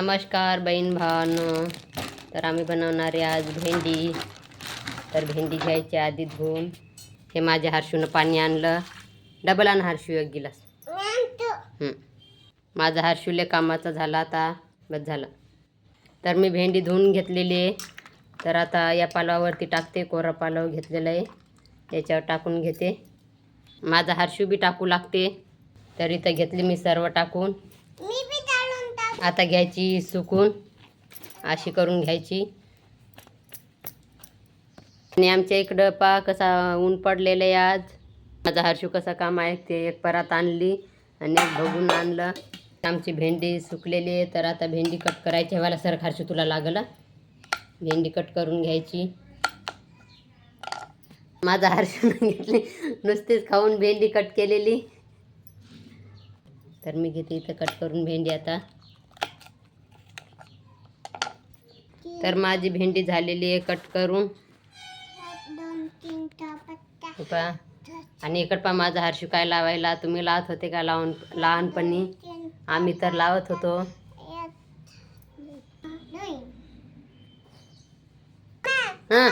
नमस्कार बहीण भावांनो. तर आम्ही बनवणार आहे आज भेंडी. तर भेंडी घ्यायची आधी धुवून. हे माझ्या हर्षूनं पाणी आणलं. डबल आण हर्षू एक गिलास. हं. माझा हर्षूले कामाचा झाला आता. बस झालं. तर मी भेंडी धुवून घेतलेली आहे. तर आता या पालवावरती टाकते. कोरा पालव घेतलेला आहे. त्याच्यावर टाकून घेते. माझा हर्षू बी टाकू लागते. तर इथं घेतली मी सर्व टाकून. आता घ्यायची सुकून. अशी करून घ्यायची. आणि आमच्या इकडं पा कसा ऊन पडलेलं आहे आज. माझा हर्षू कसा काम आहे ते एक परात आणली आणि एक बघून आणलं. आमची भेंडी सुकलेली आहे तर आता भेंडी कट करायची. व्हायला सर हर्षू तुला लागलं. भेंडी कट करून घ्यायची. माझा हर्षून घेतली. नुसतीच खाऊन भेंडी कट केलेली. तर मी घेते इथं कट करून भेंडी आता. तर माझी भेंडी झालेली आहे कट करून. आणि इकड पहा माझा हर्षू काय लावायला. तुम्ही लावत होते का लावून लहानपणी? आम्ही तर लावत होतो. हां.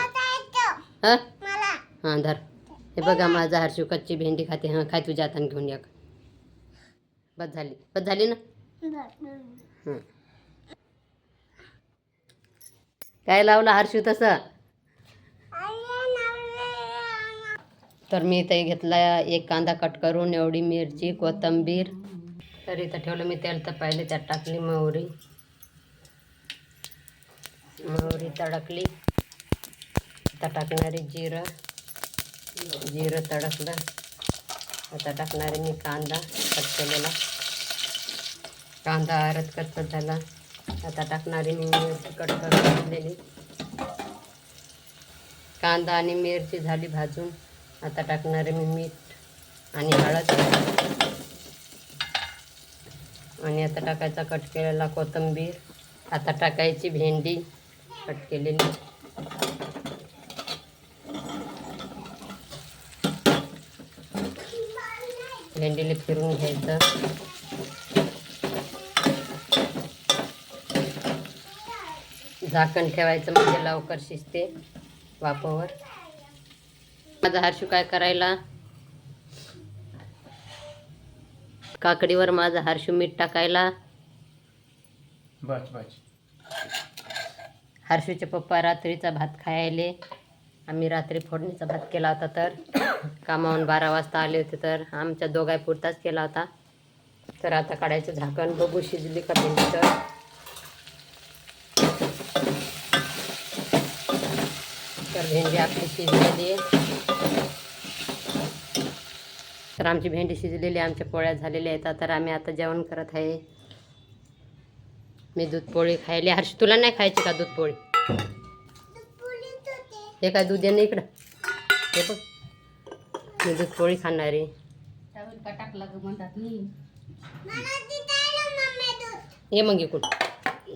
हं. हां धर. हे बघा माझा हर्षू कच्ची भेंडी खाते. हां काय तुझ्या हाताने घेऊन या. बस झाली. बस झाली ना? हं. काय लावलं हर्षू तसं? तर मी इथे घेतला एक कांदा कट करून एवढी मिरची कोथिंबीर. तर इथं ठेवलं मी तेल तर पहिले त्यात टाकली मोहरी. मोहरी तडकली. आता टाकणारी जिरं. जिरं तडकलं. आता टाकणारे मी कांदा कट केलेला. कांदा आरत कच्चा झाला. आता टाकणारी मी मिरची कट करून घेतलेली. कांदा आणि मिरची झाली भाजून. आता टाकणारे मी मीठ आणि हळद. आणि आता टाकायचा कट केलेला कोथिंबीर. आता टाकायची भेंडी कट केलेली. भेंडीला फिरून घ्यायचं. झाकण ठेवायचं म्हणजे लवकर शिजते वाफावर. माझा हर्षू काय करायला? काकडीवर माझा हर्षू मीठ टाकायला. बस बस. हर्षूचे पप्पा रात्रीचा भात खायले. आम्ही रात्री फोडणीचा भात केला होता तर. कामावून बारा वाजता आले होते तर. आमच्या दोघाय पुरताच केला होता. तर आता काढायचं झाकण. बघू शिजली का तर तर भेंडी आपली शिजलेली. आहे तर आमची भेंडी शिजलेली आमच्या पोळ्या झालेल्या आहेत. तर आम्ही आता जेवण करत आहे. मी दूध पोळी खायली. हर्ष तुला नाही खायची का दूध पोळी? हे काय दूध आहे इकडं? हे बघ. मी दूध पोळी खाणार आहे. ये मग इकडून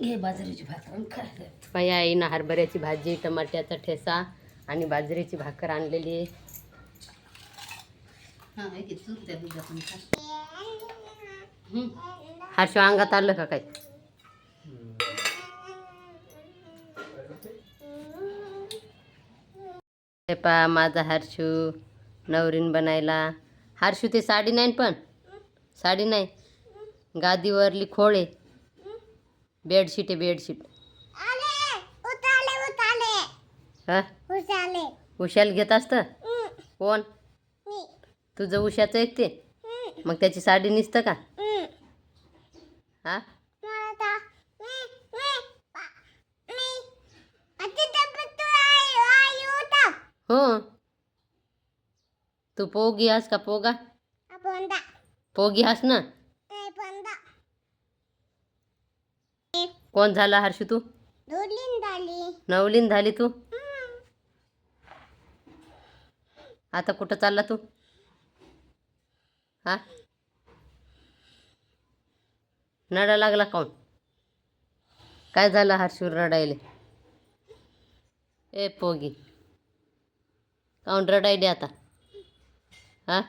हे बाजरीची भाकरं बाई आईनं हरभऱ्याची भाजी टमाट्याचा ठेसा आणि बाजरीची भाकर आणलेली आहे. हा हे त्या दुधातून खा. हं. हर्ष अंगात आलं का काय हे पा माझा हर्षू नवरीन बनायला. हर्षू ते साडी नाही पण? साडी नाही. गादीवरली खोळे बेडशीट आहे बेडशीट. आले उताले उताले. हा? उशाला. घेत असतं? कोण? मी. तुझं उशाचं एक ते? मग त्याची साडी निसतं का? हा? हो. तू पोगी हास का पोगा? पोगी हास ना नाही पण दा कोण झाला हर्षू तू? दोलीन दाली नवलीन झाली तू? आता कुठं चालला तू? हा? नडा लागला काऊन? काय झालं हर्षू रडायले? ए पोगी. काऊन रडायले आता? हा?